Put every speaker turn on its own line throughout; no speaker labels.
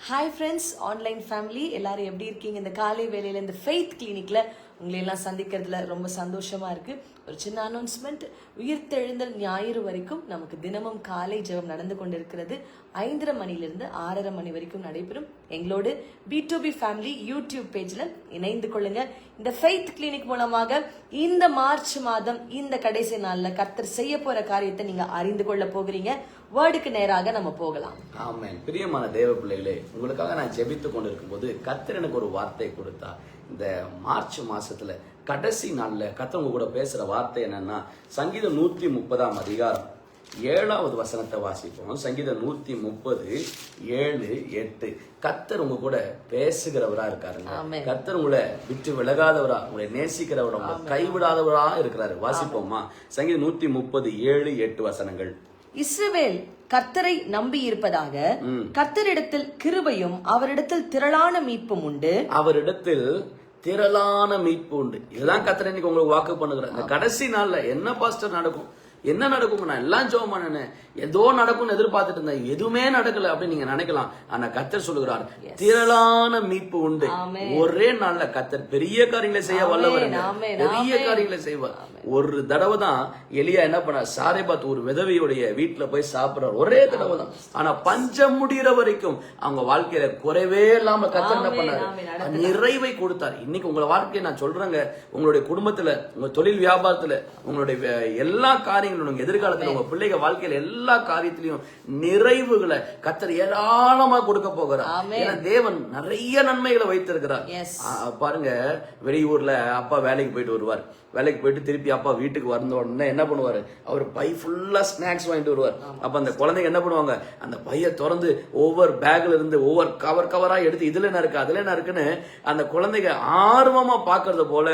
Hi friends online family எல்லாரும் எப்படி இருக்கீங்க? இந்த காலை வேலையில் இந்த ஃபெய்த் கிளினிக்ல உங்களை எல்லாம் சந்திக்கிறதுல ரொம்ப சந்தோஷமா இருக்கு. ஒரு சின்ன அனௌன்ஸ்மெண்ட் உயிர்த்தெழுந்தல் ஞாயிறு வரைக்கும் நமக்கு தினமும் காலை ஜெபம் நடந்து கொண்டிருக்கிறது. ஐந்தரை மணிலிருந்து ஆறரை மணி வரைக்கும் நடைபெறும். எங்களோடு P to P family YouTube பேஜ்ல இணைந்து கொள்ளுங்க. இந்த ஃபெய்த் கிளினிக் மூலமாக இந்த மார்ச் மாதம் இந்த கடைசி நாள்ல கர்த்தர் செய்ய போற காரியத்தை நீங்க அறிந்து கொள்ள போகிறீங்க. வேர்டுக்கு நேராக நம்ம போகலாம்.
ஆமாம் பிரியமான தேவ பிள்ளைகளே உங்களுக்காக நான் ஜெபித்து கொண்டிருக்கும் போது கத்தர் எனக்கு ஒரு வார்த்தை கொடுத்தா இந்த மார்ச் மாசத்துல கடைசி நாள்ல கத்தர் உங்க கூட பேசுற வார்த்தை என்னன்னா சங்கீதம் நூத்தி முப்பதாம் அதிகாரம் ஏழாவது வசனத்தை வாசிப்போம். சங்கீதம் நூத்தி முப்பது ஏழு எட்டு. கத்தர் உங்க கூட பேசுகிறவரா இருக்காருங்க. கத்தர் உங்களை விட்டு விலகாதவரா உங்களை நேசிக்கிறவரா உங்களை கைவிடாதவரா இருக்கிறாரு. வாசிப்போமா? சங்கீதம் நூத்தி முப்பது ஏழு எட்டு வசனங்கள்.
இஸ்ரவேல் கர்த்தரை நம்பி இருப்பதாக கர்த்தரிடத்தில் கிருபையும் அவரிடத்தில் திரளான மீட்பும் உண்டு.
அவரிடத்தில் திரளான மீட்பு உண்டு. இதுதான் கத்தர் இன்னைக்கு உங்களுக்கு வாக்கு பண்ணுகிறேன் இந்த கடைசி நாள்ல என்ன பாஸ்டர் நடக்கும்? என்ன நடக்கும் நான் எல்லாம் ஜோம் பண்ணேன் ஏதோ நடக்கும்னு எதிர்பார்த்துட்டு இருந்தேன். எதுவுமே நடக்கல அப்படின்னு நீங்க நினைக்கலாம். ஆனா கத்தர் சொல்லுகிறார் திரளான மீட்பு உண்டு. ஒரே நாள்ல கத்தர் பெரிய காரியங்களை செய்ய வல்லவருங்க
ஆமென்,
பெரிய. காரியங்களை செய்வார். ஒரு தடவை தான் எலியா என்ன பண்ணார்? சாரைபாத் ஒரு விதவையுடைய வீட்டுல போய் சாப்பிடுறார். ஒரே தடவை தான். ஆனா பஞ்சம் முடிகிற வரைக்கும் அவங்க வாழ்க்கையில குறைவே இல்லாம கத்தர் என்ன. பண்ணாரு? நிறைவை கொடுத்தார். இன்னைக்கு உங்களை வாழ்க்கையை நான் சொல்றேங்க. உங்களுடைய குடும்பத்துல உங்க தொழில் வியாபாரத்துல உங்களுடைய எல்லா காரியங்களும் உங்க எதிர்காலத்துல உங்க பிள்ளைங்க வாழ்க்கையில எல்லா காரியத்திலையும் நிறைவுகளை கத்தர் ஏராளமா கொடுக்க போகிறார். ஏன்னா தேவன் நிறைய நன்மைகளை வைத்திருக்கிறார். பாருங்க வெளியூர்ல அப்பா வேலைக்கு போயிட்டு வருவார். வேலைக்கு போயிட்டு திருப்பி அப்பா வீட்டுக்கு வந்த உடனே என்ன பண்ணுவாரு? அவர் பை ஃபுல்லா ஸ்நாக்ஸ் வாங்கிட்டு வருவார். அப்ப அந்த குழந்தைங்க என்ன பண்ணுவாங்க? அந்த பைய திறந்து ஒவ்வொரு பேக்ல இருந்து ஒவ்வொரு கவர் கவரா எடுத்து இதுல என்ன இருக்கு அதுல என்ன இருக்குன்னு அந்த குழந்தைங்க ஆர்வமா பாக்குறது போல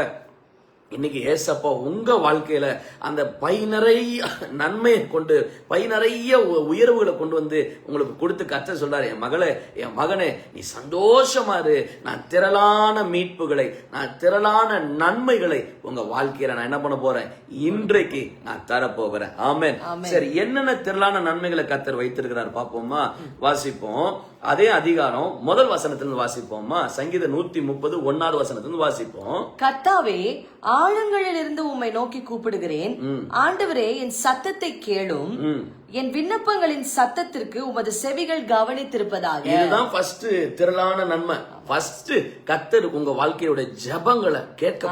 இன்னைக்கு ஏசப்பா உங்க வாழ்க்கையில அந்த பை நிறைய நன்மையை கொண்டு பை நிறைய உயர்வுகளை கொண்டு வந்து உங்களுக்கு கொடுத்து கத்த சொல்றாரு என் மகளே என் மகனே நீ சந்தோஷமா இரு. நான் திரளான மீட்புகளை நான் திரளான நன்மைகளை உங்க வாழ்க்கையில நான் என்ன பண்ண போறேன்? இன்றைக்கு நான் தரப்போகிறேன். ஆமென். சரி என்னென்ன திரளான நன்மைகளை கத்தர் வைத்திருக்கிறார் பாப்போமா? வாசிப்போம். அதே அதிகாரம் முதல் வசனத்திலிருந்து வாசிப்போமா சங்கீத நூத்தி முப்பது ஒன்னாவது வசனத்திலிருந்து வாசிப்போம்.
கர்த்தாவே ஆழங்களிலிருந்து உம்மை நோக்கி கூப்பிடுகிறேன். ஆண்டவரே என் சத்தத்தை கேளும். என் விண்ணப்பங்களின் சத்தத்திற்கு உமது செவிகள் கவனித்திருப்பதாக.
இதுதான் ஃபர்ஸ்ட் திரளான நன்மை. ஃபர்ஸ்ட் கத்தர் உங்க வாழ்க்கையோட ஜெபங்களை கேட்க.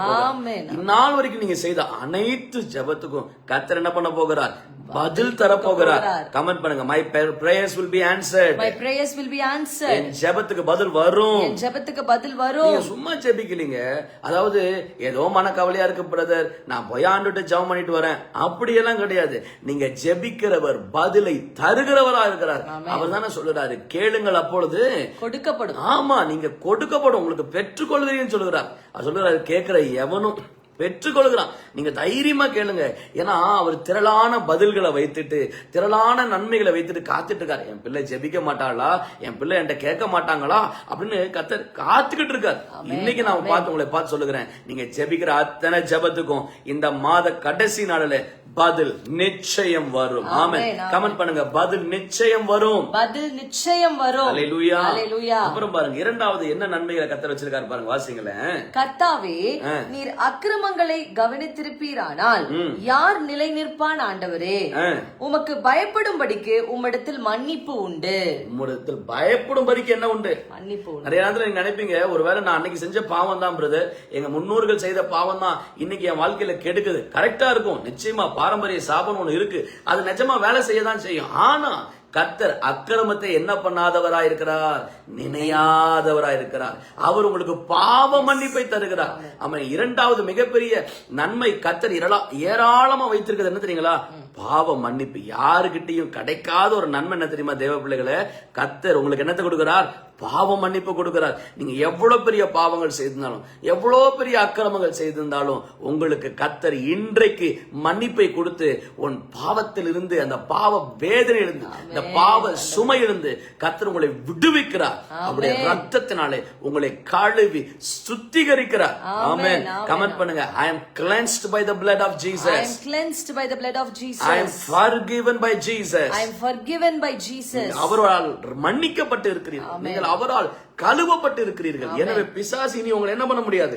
இந்நாள் வரைக்கும் நீங்க செய்த அனைத்து ஜெபத்துக்கும் கத்தர் என்ன பண்ண போகிறார்? பதில் தர போகிறார் கமெண்ட் பண்ணுங்க. My prayers will be answered.
My prayers will be answered.
என் ஜெபத்துக்கு பதில் வரும்.
என் ஜெபத்துக்கு பதில் வரும்.
நீங்க சும்மா ஜெபிக்கலீங்க. அதாவது ஏதோ மனக்கவலையா இருக்கு பிரதர் நான் போய் ஆண்டுட்டு ஜெபம் பண்ணிட்டு வரேன். அப்படியெல்லாம் கிடையாது. நீங்க ஜெபிக்கிறவர் பதிலை தருகிறவரா இருக்கிறார். அவர் தானே சொல்லுறாரு. கேளுங்கள் அப்பொழுது.
கொடுக்கப்படும்.
ஆமா நீங்க கொடுக்கப்படும். உங்களுக்கு பெற்றுக்கொள்கிறீங்கன்னு சொல்லுகிறார். அவர் சொல்லுறாரு கேட்கிற எவனும் பெற்றுக்கொள்கிறான் நீங்க தைரியமா கேளுங்க. ஏன்னா அவர் திரளான பதில்களை வைத்துட்டு திரளான நன்மைகளை வைத்துட்டு காத்துட்டு இருக்காரு என் பிள்ளை ஜெபிக்க மாட்டாளா? என் பிள்ளை என்கிட்ட கேட்க மாட்டாங்களா? அப்படின்னு கத்தர் காத்துக்கிட்டு இருக்காரு. இன்னைக்கு நான் பார்த்து உங்களை பார்த்து சொல்லுகிறேன். நீங்க ஜெபிக்கிற அத்தனை ஜெபத்துக்கும் இந்த மாத கடைசி நாளில பதில் நிச்சயம் வரும். ஆமென். கமெண்ட் பண்ணுங்க. பதில் நிச்சயம் வரும்.
பதில் நிச்சயம் வரும்.
அல்லேலூயா
அல்லேலூயா.
அப்புறம் பாருங்க இரண்டாவது என்ன நன்மைகளை கத்தர் வச்சிருக்காரு பாருங்க வாசிங்களேன்
கர்த்தாவே நீர் அக்கிரமங்களை கவனித்திருப்பீரானால் யார் நிலை நிற்பான் ஆண்டவரே. உமக்கு பயப்படும்படிக்கு உம்மிடத்தில் மன்னிப்பு உண்டு.
உம்மிடத்தில் பயப்படும்படிக்கு என்ன உண்டு?
மன்னிப்பு உண்டு.
நிறைய நேரத்துல நீங்க நினைப்பீங்க ஒருவேளை நான் அன்னைக்கு செஞ்ச பாவம் தான் பிரதர். எங்க முன்னோர்கள் செய்த பாவம் தான் இன்னைக்கு என் வாழ்க்கையில கெடுக்குது. கரெக்டா இருக்கும். நிச்சயமா பாரம்பரிய சாபம் ஒண்ணு இருக்கு. அது நிஜமா வேலை செய்ய தான் செய்யும். ஆனா கர்த்தர் அக்கிரமத்தை என்ன பண்ணாதவரா இருக்கிறார்? நினையாதவரா இருக்கிறார். அவர் உங்களுக்கு பாவ மன்னிப்பை தருகிறார். அவன் இரண்டாவது மிகப்பெரிய நன்மை கர்த்தர் இரளா- ஏராளமா வைத்திருக்கிறது என்ன தெரியுங்களா? பாவ மன்னிப்பு. யாருகிட்டயும் கிடைக்காத ஒரு நன்மை என்ன தெரியுமா தேவ பிள்ளைகளை? கத்தர் உங்களுக்கு என்னத்தை கொடுக்கிறார்? பாவ மன்னிப்பு கொடுக்கிறார். நீங்க எவ்வளவு பெரிய பாவங்கள் செய்திருந்தாலும் எவ்வளவு பெரிய அக்கிரமங்கள் செய்திருந்தாலும் உங்களுக்கு கத்தர் இன்றைக்கு மன்னிப்பை கொடுத்து உன் பாவத்திலிருந்து அந்த பாவ வேதனையிலிருந்து இந்த பாவ சுமையிலிருந்து கத்தர் உங்களை விடுவிக்கிறார். அவருடைய ரத்தத்தினாலே உங்களை கழுவி சுத்திகரிக்கிறார். ஆமென் கமெண்ட் பண்ணுங்க. I am cleansed by the blood of
I
Jesus
am cleansed by the blood of Jesus.
I am forgiven by Jesus.
I am forgiven by Jesus.
அவரால் மன்னிக்கப்பட்டு இருக்கிறீர்கள். நீங்கள் அவரால் கழுவப்பட்டு இருக்கிறீர்கள் எனவே பிசாசு இனி உங்களை என்ன பண்ண முடியாது?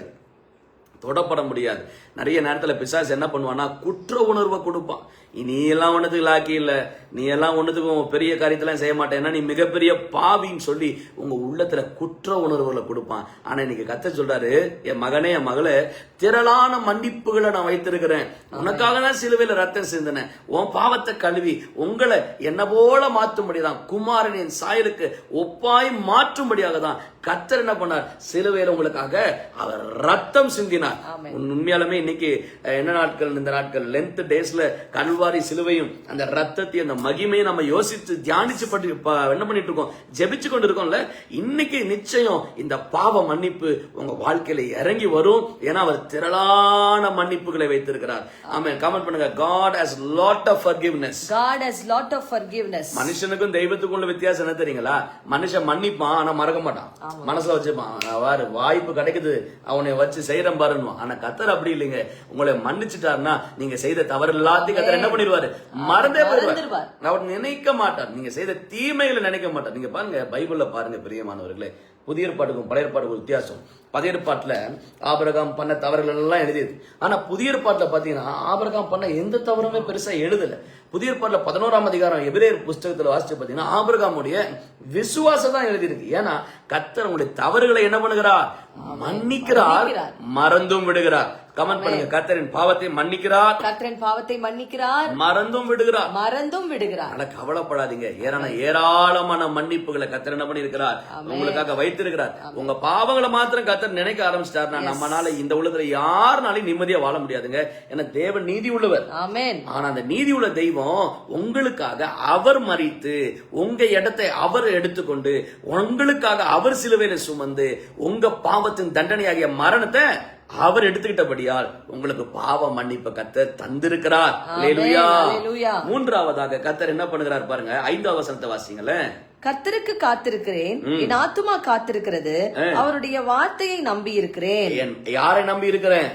தொடப்பட முடியாது. நிறைய நேரத்தில் பிசாஸ் என்ன பண்ணுவான்னா குற்ற உணர்வை கொடுப்பான். நீ எல்லாம் ஒன்றுத்துக்கு லாக்கி இல்லை. நீ எல்லாம் ஒண்ணுத்துக்கும் பெரிய காரியத்தெல்லாம் செய்ய மாட்டேன்னா நீ மிகப்பெரிய பாவின்னு சொல்லி உங்கள் உள்ளத்தில் குற்ற உணர்வுகளை கொடுப்பான். ஆனால் இன்னைக்கு கத்த சொல்கிறாரு என் மகனே என் மகளே திரளான மன்னிப்புகளை நான் வைத்திருக்கிறேன். உனக்காக தான் சிலுவையில் ரத்தம் சிந்தினேன். உன் பாவத்தை கழுவி உங்களை என்ன போல மாற்றும்படிதான் குமாரனின் சாயலுக்கு ஒப்பாய் மாற்றும்படியாக தான் கத்தர் என்ன பண்ணார்? சிலுவையில் உங்களுக்காக அவர் ரத்தம் சிந்தினார். உண்மையாலுமே இன்னைக்கு என்ன நாட்கள் இந்த நாட்கள்? லென்த் டேஸ்ல கல்வாரி சிலுவையும் அந்த ரத்தத்தையும் அந்த மகிமையை நம்ம யோசித்து தியானிச்சு பட்டு என்ன பண்ணிட்டு இருக்கோம்? ஜெபிச்சு கொண்டு இருக்கோம்ல இன்னைக்கு நிச்சயம் இந்த பாவ மன்னிப்பு உங்க வாழ்க்கையில இறங்கி வரும். ஏன்னா அவர் திரளான மன்னிப்புகளை வைத்திருக்கிறார். ஆமென். கமெண்ட் பண்ணுங்க. God has lot of forgiveness.
God has lot of forgiveness.
மனுஷனுக்கும் தெய்வத்துக்கும் உள்ள வித்தியாசம் என்ன தெரியுங்களா? மனுஷன் மன்னிப்பான் ஆனா மறக்க மாட்டான். மனசுல வச்சுப்பான். வாய்ப்பு கிடைக்குது. அவனை வச்சு செய்யறேன் பாருன்னு ஆனா கத்தர் அப்படி இல்லைங்க. உங்களை மன்னிச்சுட்டாருன்னா நீங்க செய்த தவறு எல்லாத்தையும் கத்தர் என்ன பண்ணிடுவாரு? மறந்தே போயிடுவார். அவர் நினைக்க மாட்டார். நீங்க செய்த தீமைகளை நினைக்க மாட்டார். நீங்க பாருங்க பைபிள்ல பாருங்க பிரியமானவர்களே. புதிய ஏற்பாட்டுக்கும் பழைய ஏற்பாட்டுக்கும் வித்தியாசம். பழைய ஏற்பாட்டுல ஆபிரகாம் பண்ண தவறுகள் எல்லாம் எழுதியது. ஆனா புதிய ஏற்பாட்டுல பாத்தீங்கன்னா ஆபிரகாம் பண்ண எந்த தவறுமே பெருசா எழுதல. புதிய ஏற்பாட்டுல பதினோராம் அதிகாரம் எபிரேயர் புஸ்தகத்துல வாசிச்சு பாத்தீங்கன்னா ஆபிரகாமுடைய விசுவாசம் தான் எழுதியிருக்கு. ஏன்னா கத்தர் உங்களுடைய தவறுகளை என்ன பண்ணுகிறார்? மன்னிக்கிறார். மறந்தும் விடுகிறார். கமெண்ட் பண்ணுங்க. கத்தரின் பாவத்தை மன்னிக்கிறார்.
கர்த்தரின் பாவத்தை மன்னிக்கிறார்.
மறந்தும் விடுகிறார்.
மறந்தும் விடுகிறார்.
ஆனா கவலைப்படாதீங்க. ஏன்னா ஏராளமான மன்னிப்புகளை கத்தர் என்ன பண்ணிருக்கிறார் உங்களுக்காக வைத்திருக்கிறார். உங்க பாவங்களை மாத்திரம் கத்தர் நினைக்க ஆரம்பிச்சிட்டாருன்னா நம்மனால இந்த உலகத்துல யாருனாலையும் நிம்மதியா வாழ முடியாதுங்க. ஏன்னா தேவன் நீதி உள்ளவர் ஆனா அந்த நீதி உள்ள தெய்வம் உங்களுக்காக அவர் மறித்து உங்க இடத்தை அவர் எடுத்துக்கொண்டு உங்களுக்காக அவர் சிலுவையில சுமந்து உங்க பாவத்தின் தண்டனையாகிய மரணத்தை அவர் எடுத்துக்கிட்டபடியால் உங்களுக்கு பாவ மன்னிப்பு கத்தர் தந்திருக்கிறார். மூன்றாவதாக கத்தர் என்ன பண்ணுகிறார் பாருங்க ஐந்தாவது வசனத்தை வாசிங்களேன்.
கர்த்தருக்கு காத்திருக்கிறேன் என் ஆத்துமா காத்திருக்கிறது அவருடைய வார்த்தையை நம்பி இருக்கிறேன்
யாரை நம்பி இருக்கிறேன்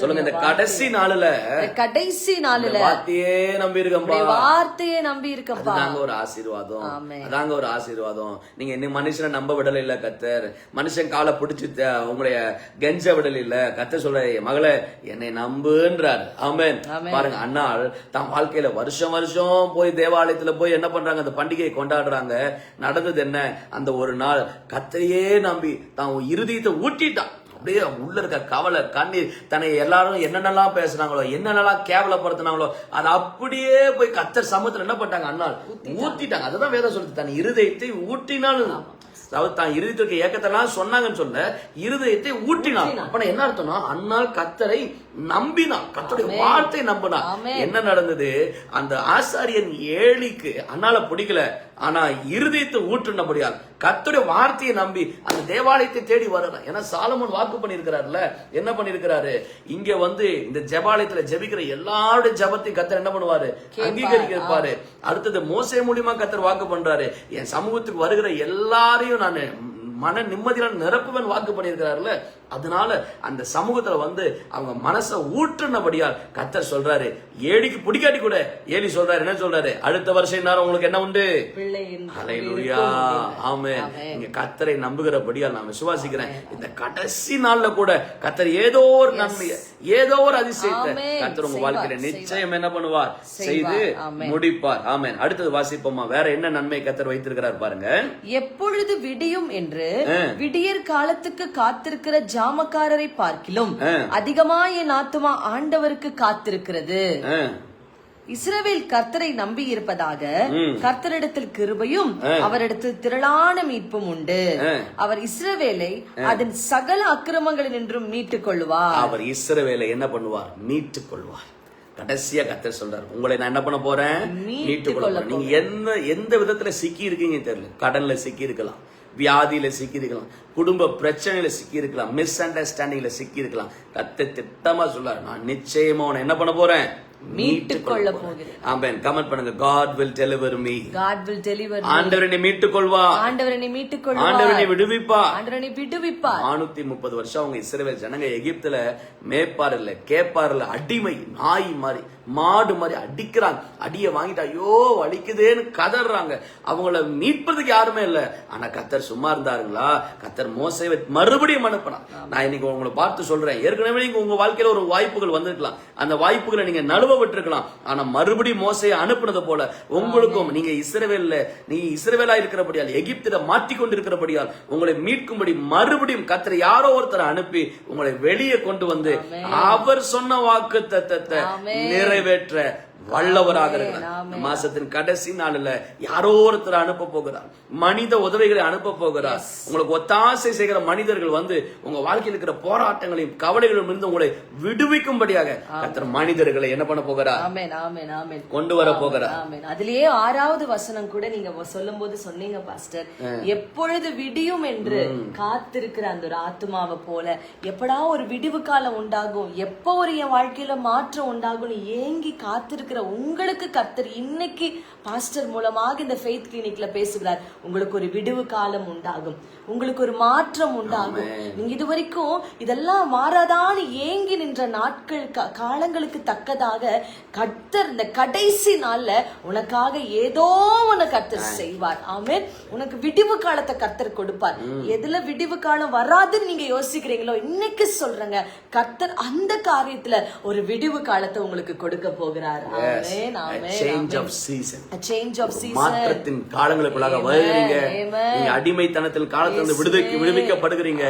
சொல்லுங்க இந்த கடைசி நாளுல
கடைசி நாளுல
வார்த்தையே நம்பி
உம்முடைய வார்த்தையை நம்பி இருக்கப்பா
அதாங்க ஒரு ஆசீர்வாதம். அதாங்க ஒரு ஆசீர்வாதம். நீங்க இன்னும் மனுஷனை நம்ப விடல இல்ல கத்தர். மனுஷன் காலை பிடிச்சு உங்களுடைய கெஞ்ச விடல இல்ல கத்தர் சொல்ற மகளே என்னை நம்புன்றார். ஆமென். பாருங்க அண்ணாள் தான் வாழ்க்கையில வருஷம் வருஷம் போய் தேவாலயத்துல போய் என்ன பண்றாங்க? அந்த பண்டிகையை கொண்டாடுறாங்க. நடந்தது என்ன அந்த ஒரு நாள் கத்தரையே நம்பி தான் இருதயத்தை ஊட்டிட்டான். அப்படியே உள்ள இருக்க கவலை கண்ணீர் தன்னை எல்லாரும் என்னென்னலாம் பேசுனாங்களோ என்னென்னலாம் கேவலப்படுத்தினாங்களோ அதை அப்படியே போய் கத்தர் சமூகத்துல என்ன பண்ணிட்டாங்க? அண்ணாள் ஊத்திட்டாங்க. அதுதான் வேதம் சொல்லுது. தன் இருதயத்தை ஊட்டினாலும் அதாவது தான் இருதயத்திற்கு ஏக்கத்தெல்லாம் சொன்னாங்கன்னு சொல்ல இருதயத்தை ஊட்டினான். அப்ப என்ன அர்த்தம்னா அண்ணாள் கத்தரை நம்பினான். கத்தருடைய வார்த்தை நம்பினான். என்ன நடந்தது? அந்த ஆசாரியன் ஏழிக்கு அண்ணால பிடிக்கல. ஆனா இருதயத்தை ஊற்றுனபடியால் கர்த்தருடைய வார்த்தையை நம்பி அந்த தேவாலயத்தை தேடி வர்றான் ஏன்னா சாலமன் வாக்கு பண்ணியிருக்கிறாருல. என்ன பண்ணியிருக்கிறாரு? இங்க வந்து இந்த ஜெபாலயத்துல ஜெபிக்கிற எல்லாருடைய ஜெபத்தையும் கத்தர் என்ன பண்ணுவாரு? அங்கீகரிப்பாரு அடுத்தது மோசே மூலியமா கத்தர் வாக்கு பண்றாரு. என் சமூகத்துக்கு வருகிற எல்லாரையும் நான் மன நிம்மதியான நிரப்புவன் வாக்கு பண்ணியிருக்கிறாருல. அதனால அந்த சமூகத்துல வந்து அவங்க மனசை ஊற்றுனபடியால் கத்தர் சொல்றாரு ஏடிக்கு பிடிக்காட்டி கூட ஏலி சொல்றாரு என்ன சொல்றாரு? அடுத்த வருஷம் நேரம் உங்களுக்கு என்ன உண்டு? ஆமென்
ஆமென்.
நீங்க கத்தரை நம்புகிறபடியால் நான் விசுவாசிக்கிறேன். இந்த கடைசி நாள்ல கூட கத்தர் ஏதோ ஒரு நன்மையை ஏதோ ஒரு அதிசயத்தை. கத்தர் உங்க வாழ்க்கையில. நிச்சயம் என்ன பண்ணுவார்? செய்து. முடிப்பார். ஆமென் அடுத்தது வாசிப்போமா? வேற என்ன நன்மை கத்தர் வைத்திருக்கிறார் பாருங்க.
எப்பொழுது விடியும் என்று விடியற் காலத்துக்கு காத்திருக்கிற ஜாமக்காரரை பார்க்கிலும் அதிகமா என் ஆத்துமா ஆண்டவருக்கு காத்திருக்கிறது. இஸ்ரவேல் கர்த்தரை நம்பி இருப்பதாக கர்த்தரிடத்தில் கிருபையும் அவரிடத்தில் திரளான மீட்பும் உண்டு. அவர் இஸ்ரவேலை அதன் சகல அக்கிரமங்களினின்றும் மீட்டுக் கொள்வார்
அவர் இஸ்ரவேலை என்ன பண்ணுவார்? மீட்டுக் கொள்வார் கடைசியா கத்தர் சொல்றார் உங்களை நான் என்ன பண்ண போறேன்?
மீட்டுக்
கொள்ள நீங்க என்ன எந்த விதத்துல சிக்கி இருக்கீங்க தெரியல. கடன்ல சிக்கி இருக்கலாம் வியாதியில சிக்கி இருக்கலாம் குடும்ப பிரச்சனையில சிக்கி இருக்கலாம் மிஸ் அண்டர்ஸ்டாண்டிங்ல சிக்கி இருக்கலாம் கத்த திட்டமா சொல்றாரு நான் நிச்சயமா உன்னை என்ன பண்ண போறேன்?
மீட்டுக் கொள்ள போகிறேன்.
ஆமென் கமெண்ட் பண்ணுங்க. God will deliver me
God will deliver
ஆண்டவர் என்னை மீட்டுக் கொள்வா
மீட்டுக்
ஆண்டவர் என்னை விடுவிப்பா வருஷம் அவங்க இஸ்ரவேல் ஜனங்க எகிப்துல மேய்ப்பார் இல்ல கேப்பார் இல்ல அடிமை நாய் மாதிரி. மாடு மாதிரி அடிக்கிறாங்க. அடியை வாங்கிட்டு ஐயோ வலிக்குதேன்னு கதறாங்க. அவங்கள மீட்பதுக்கு யாருமே இல்ல. ஆனா கத்தர் சும்மா இருந்தாருங்களா? கத்தர் மோசை மறுபடியும் அனுப்பினான் நான் இன்னைக்கு உங்களை பார்த்து சொல்றேன். ஏற்கனவே நீங்க உங்க வாழ்க்கையில ஒரு வாய்ப்புகள் வந்திருக்கலாம். அந்த வாய்ப்புகளை நீங்க நழுவ விட்டுருக்கலாம் ஆனா மறுபடியும் மோசையை அனுப்புனது போல உங்களுக்கும் நீங்க இஸ்ரவேல்ல நீங்க இஸ்ரவேலா இருக்கிறபடியால் எகிப்தில மாட்டிக்கொண்டு இருக்கிறபடியால் உங்களை மீட்கும்படி மறுபடியும் கத்தர் யாரோ ஒருத்தரை அனுப்பி உங்களை வெளியே கொண்டு வந்து அவர் சொன்ன வாக்கு தத்தத்தை रहे बैठ रहा। வல்லவராக இருக்கிறார் மாசத்தின் கடைசி நாள்ல யாரோ ஒருத்தர் அனுப்ப போகிறார். மனித உதவிகளை அனுப்ப போகிறார். உங்களுக்கு ஒத்தாசை செய்கிற மனிதர்கள் வந்து உங்க வாழ்க்கையில் இருக்கிற போராட்டங்களையும் கவலைகளும் இருந்து உங்களை விடுவிக்கும்படியாக கத்தர் மனிதர்களை என்ன பண்ண போகிறார்? கொண்டு வர போகிறார்.
அதுலயே ஆறாவது வசனம் கூட நீங்க சொல்லும் போது சொன்னீங்க பாஸ்டர். எப்பொழுது விடியும் என்று காத்திருக்கிற அந்த ஒரு ஆத்மாவை போல எப்படா ஒரு விடிவு காலம் உண்டாகும்? எப்போ ஒரு என் வாழ்க்கையில மாற்றம் உண்டாகும் ஏங்கி காத்திருக்கிற உங்களுக்கு கர்த்தர் இன்னைக்கு பாஸ்டர் மூலமாக இந்த ஃபெய்த் கிளினிக்ல பேசுகிறார். உங்களுக்கு ஒரு விடிவு காலம் உண்டாகும். உங்களுக்கு ஒரு மாற்றம் உண்டாகும். நீங்க இது வரைக்கும் இதெல்லாம் மாறாதான்னு ஏங்கி நின்ற நாட்கள் காலங்களுக்கு தக்கதாக கர்த்தர் இந்த கடைசி நாள்ல உனக்காக ஏதோ ஒண்ணு கர்த்தர் செய்வார். ஆமென். உனக்கு விடிவு காலத்தை கர்த்தர் கொடுப்பார். எதுல விடிவு காலம் வராதுன்னு நீங்க யோசிக்கிறீங்களோ இன்னைக்கு சொல்றேங்க. கர்த்தர் அந்த காரியத்துல ஒரு விடிவு காலத்தை உங்களுக்கு கொடுக்க போகிறார்.
Change of season
change of season
மாற்றத்தின் காலங்களுக்குள்ளாக வருகிறீங்க. நீங்க அடிமைத்தனத்தின் காலத்திலிருந்து விடுதலைக்கு விடுவிக்கப்படுகிறீங்க.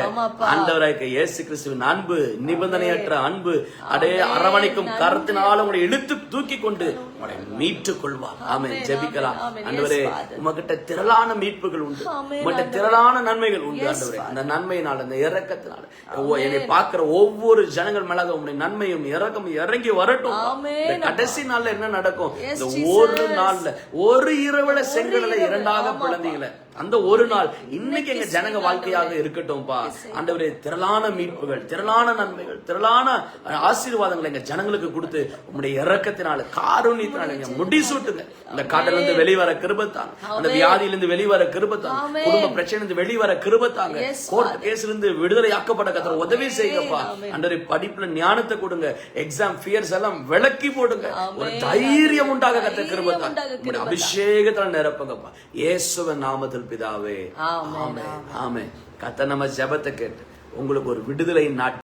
ஆண்டவராக இயேசு கிறிஸ்துவின் அன்பு நிபந்தனையற்ற அன்பு அடே அரவணைக்கும் கருத்தினால உங்களை இழுத்து தூக்கி கொண்டு உங்களை மீட்டுக் கொள்வார். ஆமென் ஜெபிக்கலாம்.
Father.
உமக்கிட்ட திரளான மீட்புகள் உண்டு. உமக்கிட்ட திரளான நன்மைகள் உண்டு ஆண்டவரே. அந்த நன்மையினால அந்த இறக்கத்தினால என்னை பார்க்கிற ஒவ்வொரு ஜனங்கள் மேலாக உங்களுடைய நன்மையும் இறக்கமும் இறங்கி வரட்டும். கடைசி நாள்ல என்ன நடக்கும்? இந்த. ஒரு நாள்ல ஒரு இரவுல செங்கடலை இரண்டாக. பிளந்தீங்களே. அந்த ஒரு நாள் இன்னைக்கு எங்க ஜனங்க வாழ்க்கையாக இருக்கட்டும்பா ஆண்டவரே திரளான மீட்புகள் திரளான நன்மைகள் திரளான ஆசீர்வாதங்களை எங்க ஜனங்களுக்கு கொடுத்து உங்களுடைய இறக்கத்தினால காருண்யத்தினால எங்க முடிசூட்டுங்க. அந்த இருந்து வெளிவர கிருபத்தாங்க. அந்த வியாதியில இருந்து வெளிவர கிருபத்தாங்க. குடும்ப பிரச்சனை இருந்து வெளிவர கிருபத்தாங்க. கோர்ட் கேஸ்ல இருந்து விடுதலை ஆக்கப்பட்ட கத்திர உதவி செய்யுங்கப்பா அண்டரை படிப்புல ஞானத்தை கொடுங்க. எக்ஸாம் ஃபியர்ஸ் எல்லாம் விளக்கி போடுங்க. ஒரு தைரியம் உண்டாக கத்த கிருபத்தான் அபிஷேகத்தால் நிரப்புங்கப்பா. இயேசுவின் நாமத்தில் பிதாவே.
ஆமென்,
ஆமே ஆமே கத்த நம்ம ஜெபத்தை கேட்டு உங்களுக்கு ஒரு விடுதலை நாட்